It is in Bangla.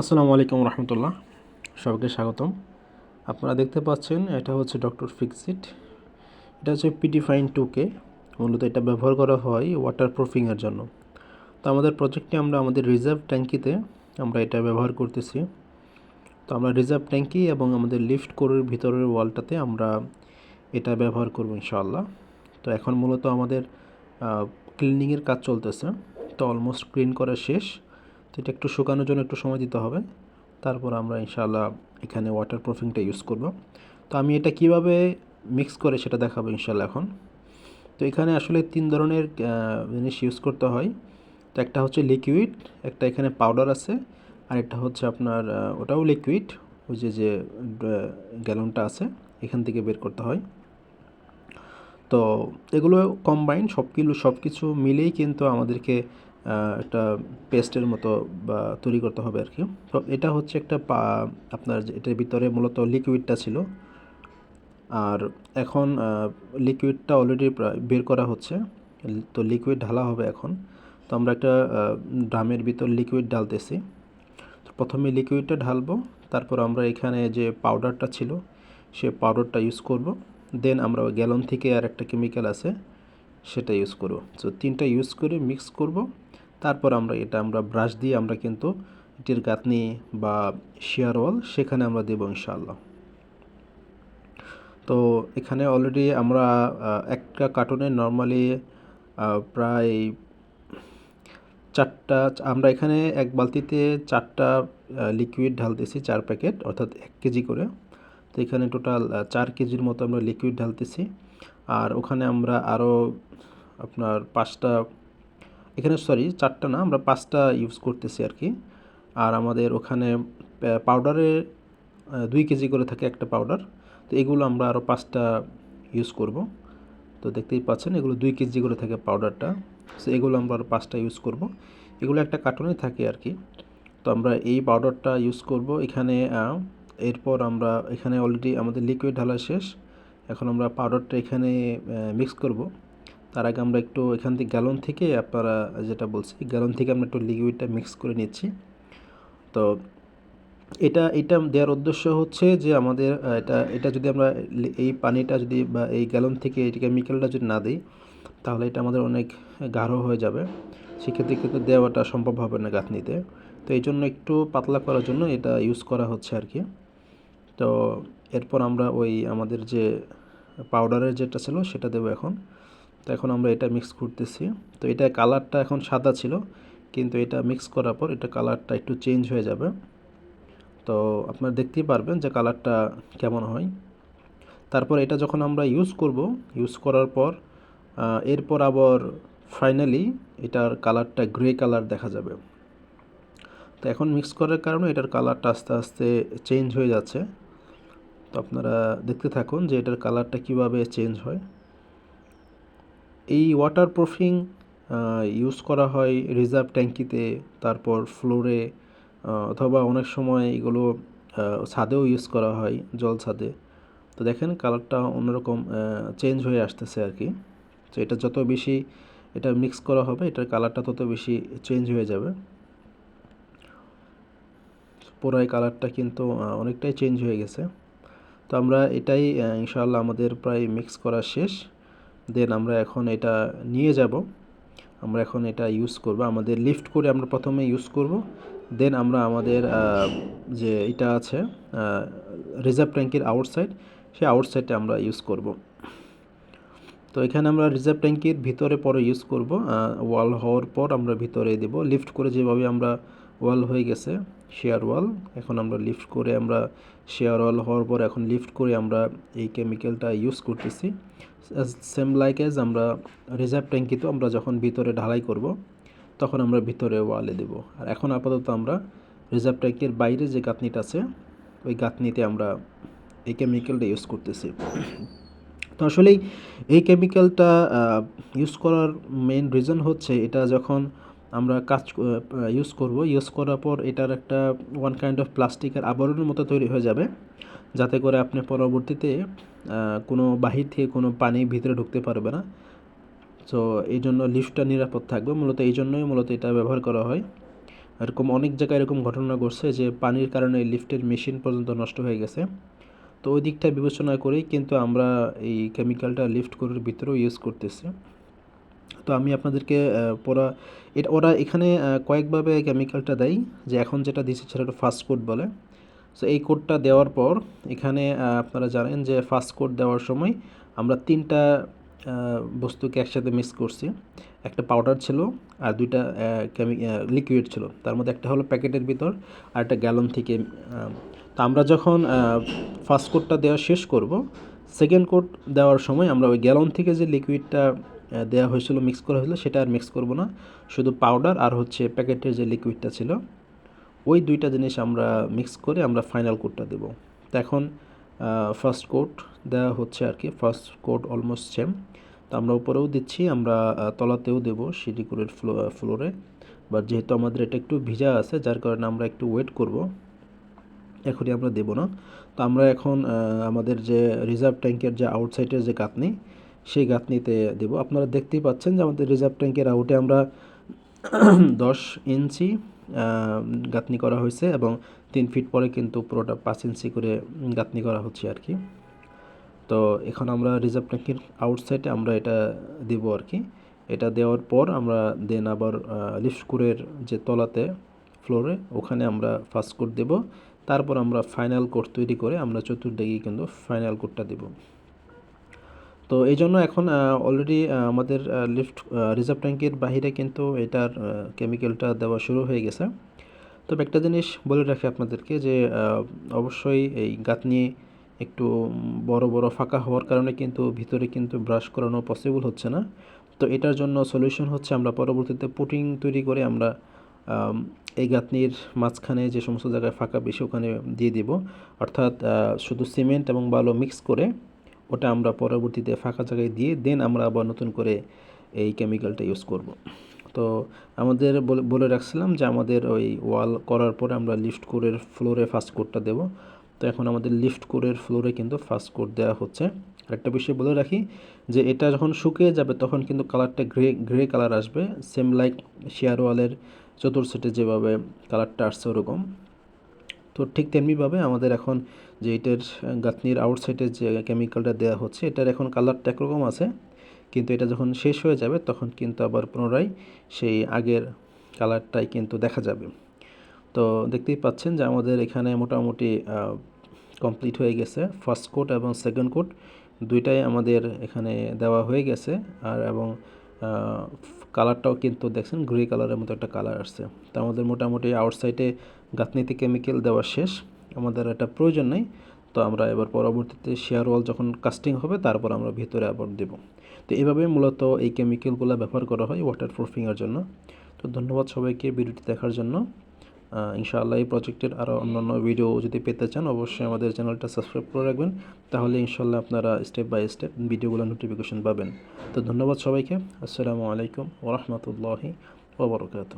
আসসালামু আলাইকুম রহমতুল্লাহ, সবাইকে স্বাগতম। আপনারা দেখতে পাচ্ছেন, এটা হচ্ছে ডক্টর ফিক্সিট। এটা হচ্ছে পিডিফাইন টু কে মূলত এটা ব্যবহার করা হয় ওয়াটার প্রুফিংয়ের জন্য। তো আমাদের প্রজেক্টে আমরা আমাদের রিজার্ভ ট্যাঙ্কিতে আমরা এটা ব্যবহার করতেছি। তো আমরা রিজার্ভ ট্যাঙ্কি এবং আমাদের লিফট কোরের ভিতরের ওয়ালটাতে আমরা এটা ব্যবহার করব ইনশাআল্লাহ। তো এখন মূলত আমাদের ক্লিনিংয়ের কাজ চলতেছে। তো অলমোস্ট ক্লিন করা শেষ। তো এটা একটু শুকানোর জন্য একটু সময় দিতে হবে। তারপর আমরা ইনশাআল্লাহ এখানে ওয়াটার প্রুফিংটা ইউজ করব। তো আমি এটা কীভাবে মিক্স করে সেটা দেখাবো ইনশাআল্লাহ এখন। তো এখানে আসলে তিন ধরনের জিনিস ইউজ করতে হয়। তো একটা হচ্ছে লিকুইড একটা এখানে পাউডার আছে। আর একটা হচ্ছে আপনার ওটাও লিকুইড ওই যে যে গ্যালনটা আছে, এখান থেকে বের করতে হয়। তো এগুলো কম্বাইন সব কিছু সব কিছু মিলেই কিন্তু আমাদেরকে একটা পেস্টের মতো বা তৈরি করতে হবে আর কি। তো এটা হচ্ছে একটা আপনার এটার ভিতরে মূলত লিকুইডটা ছিল। আর এখন লিকুইডটা অলরেডি বের করা হচ্ছে। তো লিকুইড ঢালা হবে এখন। তো আমরা একটা ড্রামের ভিতর লিকুইড ঢালতেছি। তো প্রথমে লিকুইডটা ঢালবো। তারপর আমরা এখানে যে পাউডারটা ছিল, সে পাউডারটা ইউজ করব। দেন আমরা গ্যালন থেকে আর একটা কেমিক্যাল আছে, সেটা ইউজ করব। তো তিনটা ইউজ করে মিক্স করব। তারপর আমরা এটা আমরা ব্রাশ দিয়ে আমরা কিন্তু এটির গাঁথনি বা শেয়ার ওয়াল সেখানে আমরা দেবো ইনশাআল্লাহ। তো এখানে অলরেডি আমরা একটা কার্টুনে নর্মালি প্রায় চারটা, আমরা এখানে এক বালতিতে চারটা লিকুইড ঢালতেছি চার প্যাকেট, অর্থাৎ এক কেজি করে। তো এখানে টোটাল চার কেজির মতো আমরা লিকুইড ঢালতেছি। আর ওখানে আমরা আরও আপনার পাঁচটা এখানে সরি চারটা না, আমরা পাঁচটা ইউজ করতেছি আর কি আর আমাদের ওখানে পাউডারে দুই কেজি করে থাকে একটা পাউডার তো এগুলো আমরা আরও পাঁচটা ইউজ করব। তো দেখতেই পাচ্ছেন, এগুলো দুই কেজি করে থাকে পাউডারটা সো এগুলো আমরা আরও পাঁচটা ইউজ করব। এগুলো একটা কার্টুনে থাকে আর কি তো আমরা এই পাউডারটা ইউজ করব এখানে এরপর আমরা এখানে অলরেডি আমাদের লিকুইড ঢালা শেষ। এখন আমরা পাউডারটা এখানে মিক্স করব। তার আগে আমরা একটু এখান থেকে গ্যালন থেকে আপনারা যেটা বলছি, গ্যালন থেকে আমরা একটু লিকুইডটা মিক্স করে নিচ্ছি। তো এটা এটা দেওয়ার উদ্দেশ্য হচ্ছে যে আমাদের এটা এটা যদি আমরা এই পানিটা যদি বা এই গ্যালন থেকে এই কেমিক্যালটা যদি না দিই, তাহলে এটা আমাদের অনেক গাঢ় হয়ে যাবে। সেক্ষেত্রে কিন্তু দেওয়াটা সম্ভব হবে না গাঁথনিতে। তো এই জন্য একটু পাতলা করার জন্য এটা ইউজ করা হচ্ছে আর কি তো এরপর আমরা ওই আমাদের যে পাউডারের যেটা ছিল সেটা দেবো এখন। তো এখন আমরা এটা মিক্স করতেছি। তো এটা কালারটা এখন সাদা ছিল, কিন্তু এটা মিক্স করার পর এটা কালারটা একটু চেঞ্জ হয়ে যাবে। তো আপনারা দেখতেই পারবেন যে কালারটা কেমন হয়। তারপর এটা যখন আমরা ইউজ করব ইউজ করার পর এরপর আবার ফাইনালি এটার কালারটা গ্রে কালার দেখা যাবে। তো এখন মিক্স করার কারণে এটার কালারটা আস্তে আস্তে চেঞ্জ হয়ে যাচ্ছে। তো আপনারা দেখতে থাকুন যে এটার কালারটা কীভাবে চেঞ্জ হয়। এই ওয়াটার প্রুফিং ইউজ করা হয় রিজার্ভ ট্যাঙ্কিতে, তারপর ফ্লোরে অথবা অনেক সময় এগুলো ছাদেও ইউজ করা হয় জল ছাদে। তো দেখেন কালারটা অন্যরকম চেঞ্জ হয়ে আসতেছে আর কি তো এটা যত বেশি এটা মিক্স করা হবে, এটার কালারটা তত বেশি চেঞ্জ হয়ে যাবে। পুরাই কালারটা কিন্তু অনেকটাই চেঞ্জ হয়ে গেছে। তো আমরা এটাই ইনশাআল্লাহ আমাদের প্রায় মিক্স করা শেষ। দেন আমরা এখন এটা নিয়ে যাব। আমরা এখন এটা ইউজ করব। আমাদের লিফট করে আমরা প্রথমে ইউজ করব। দেন আমরা আমাদের যে এটা আছে রিজার্ভ ট্যাঙ্কির আউটসাইড সেই আউটসাইডে আমরা ইউজ করব। তো এখানে আমরা রিজার্ভ ট্যাঙ্কির ভিতরে পরে ইউজ করব। ওয়াল হওয়ার পর আমরা ভিতরে দেব। লিফট করে যেভাবে আমরা ওয়াল হয়ে গেছে শেয়ার ওয়াল এখন আমরা লিফট করে আমরা শেয়ার ওয়াল হওয়ার পর এখন লিফট করে আমরা এই কেমিক্যালটা ইউজ করতেছি। সেম লাইক এজ আমরা রিজার্ভ ট্যাঙ্কিতেও আমরা যখন ভিতরে ঢালাই করব, তখন আমরা ভিতরে ওয়ালে দেব। আর এখন আপাতত আমরা রিজার্ভ ট্যাঙ্কের বাইরে যে গাঁথনিটা আছে, ওই গাঁথনিতে আমরা এই কেমিক্যালটা ইউজ করতেছি। তো আসলেই এই কেমিক্যালটা ইউজ করার মেন রিজন হচ্ছে এটা যখন আমরা কাজ ইউজ করব। ইউজ করার পর এটার একটা ওয়ান কাইন্ড অফ প্লাস্টিকের আবরণের মতো তৈরি হয়ে যাবে। যাতে করে আপনি পরবর্তীতে কোনো বাহির থেকে কোনো পানি ভিতরে ঢুকতে পারবে না। সো এই জন্য লিফটটা নিরাপদ থাকবে। মূলত এই জন্যই মূলত এটা ব্যবহার করা হয়। এরকম অনেক জায়গায় এরকম ঘটনা ঘটছে যে, পানির কারণে লিফটের মেশিন পর্যন্ত নষ্ট হয়ে গেছে। তো ওই দিকটা বিবেচনা করেই কিন্তু আমরা এই কেমিক্যালটা লিফট কোরের ভিতরেও ইউজ করতেছি। তো আমি আপনাদেরকে পড়া, এটা, ওরা এখানে কয়েকভাবে কেমিক্যালটা দেয়, যে এখন যেটা দিচ্ছে সেটা ফাস্ট কোড বলে। সো এই কোডটা দেওয়ার পর, এখানে আপনারা জানেন যে ফাস্ট কোড দেওয়ার সময় আমরা তিনটা বস্তুকে একসাথে মিক্স করছি। একটা পাউডার ছিল আর দুইটা কেমি লিকুইড ছিল। তার মধ্যে একটা হলো প্যাকেটের ভিতর আর একটা গ্যালন থেকে তো আমরা যখন ফার্স্ট কোডটা দেওয়া শেষ করব সেকেন্ড কোড দেওয়ার সময় আমরা ওই গ্যালন থেকে যে লিকুইডটা দেওয়া হয়েছিল মিক্স করা হয়েছিল, সেটা আর মিক্স করব না। শুধু পাউডার আর হচ্ছে প্যাকেটের যে লিকুইডটা ছিল, ওই দুইটা জিনিস আমরা মিক্স করে আমরা ফাইনাল কোটটা দেব। তো এখন ফার্স্ট কোট দেওয়া হচ্ছে আর কি ফার্স্ট কোট অলমোস্ট সেম তো আমরা উপরেও দিচ্ছি, আমরা তলাতেও দেব সিঁড়ি করে ফ্লো ফ্লোরে বাট যেহেতু আমাদের এটা একটু ভিজা আছে, যার কারণে আমরা একটু ওয়েট করব। এখনই আমরা দেব না। তো আমরা এখন আমাদের যে রিজার্ভ ট্যাঙ্কের যে আউটসাইডের যে গাঁথনি সেই গাঁথনিতে দেব। আপনারা দেখতেই পাচ্ছেন যে আমাদের রিজার্ভ ট্যাঙ্কের আউটে আমরা দশ ইঞ্চি গাঁথনি করা হয়েছে এবং তিন ফিট পরে কিন্তু পুরোটা পাঁচ ইঞ্চি করে গাঁথনি করা হচ্ছে আর কি। তো এখন আমরা রিজার্ভ ট্যাঙ্কির আউটসাইডে আমরা এটা দেবো আর কি। এটা দেওয়ার পর আমরা দেন আবার লিফট কোরের যে তলাতে, ফ্লোরে, ওখানে আমরা ফার্স্ট কোট দেব। তারপর আমরা ফাইনাল কোট তৈরি করে আমরা চতুর্দিকে কিন্তু ফাইনাল কোটটা দেব। তো এই জন্য এখন অলরেডি আমাদের লিফট রিজার্ভ ট্যাঙ্কের বাহিরে কিন্তু এটার কেমিক্যালটা দেওয়া শুরু হয়ে গেছে। তবে একটা জিনিস বলে রাখি আপনাদেরকে যে অবশ্যই এই গাঁথনি একটু বড় বড়, ফাঁকা হওয়ার কারণে কিন্তু ভিতরে কিন্তু ব্রাশ করানো পসিবল হচ্ছে না। তো এটার জন্য সলিউশন হচ্ছে আমরা পরবর্তীতে পুটিং তৈরি করে আমরা এই গাঁথনির মাঝখানে যে সমস্ত জায়গায় ফাঁকা বেশি ওখানে দিয়ে দিব। অর্থাৎ শুধু সিমেন্ট এবং বালু মিক্স করে ওটা আমরা পরবর্তীতে ফাঁকা জায়গায় দিয়ে দেন আমরা আবার নতুন করে এই কেমিক্যালটা ইউজ করব। তো আমাদের বলে রাখছিলাম যে আমাদের ওই ওয়াল করার পরে আমরা লিফট কোরের ফ্লোরে ফার্স্ট কোডটা দেব। তো এখন আমাদের লিফট কোরের ফ্লোরে কিন্তু ফার্স্ট কোড দেওয়া হচ্ছে। একটা বিষয় বলে রাখি যে এটা যখন শুকিয়ে যাবে তখন কিন্তু কালারটা গ্রে গ্রে কালার আসবে। সেম লাইক শেয়ার ওয়ালের চতুর সেটে যেভাবে কালারটা আসছে ওরকম। তো ঠিক তেমনিভাবে আমাদের এখন যে এটার গাঁথনির আউটসাইডে যে কেমিক্যালটা দেওয়া হচ্ছে, এটার এখন কালারটা একরকম আছে, কিন্তু এটা যখন শেষ হয়ে যাবে, তখন কিন্তু আবার পুনরায় সেই আগের কালারটাই কিন্তু দেখা যাবে। তো দেখতেই পাচ্ছেন যে আমাদের এখানে মোটামুটি কমপ্লিট হয়ে গেছে। ফার্স্ট কোট এবং সেকেন্ড কোট দুইটাই আমাদের এখানে দেওয়া হয়ে গেছে। আর এবং কালারটাও কিন্তু দেখছেন গ্রে কালারের মতো একটা কালার আসছে। তো আমাদের মোটামুটি আউটসাইডে গাঁথনিতে কেমিক্যাল দেওয়া শেষ, আমাদের এটা প্রয়োজন নেই। তো আমরা এবার পরবর্তীতে শেয়ার ওয়াল যখন কাস্টিং হবে, তারপর আমরা ভিতরে আবার দেব। তো এইভাবে মূলত এই কেমিক্যালগুলো ব্যবহার করা হয় ওয়াটার প্রুফিংয়ের জন্য। তো ধন্যবাদ সবাইকে ভিডিওটি দেখার জন্য। ইনশাআল্লাহ এই প্রজেক্টের আরও অন্যান্য ভিডিও যদি পেতে চান, অবশ্যই আমাদের চ্যানেলটা সাবস্ক্রাইব করে রাখবেন। তাহলে ইনশাআল্লাহ আপনারা স্টেপ বাই স্টেপ ভিডিওগুলো নোটিফিকেশন পাবেন। তো ধন্যবাদ সবাইকে। আসসালামু আলাইকুম ওরহমতুল্লাহি ওবরকাত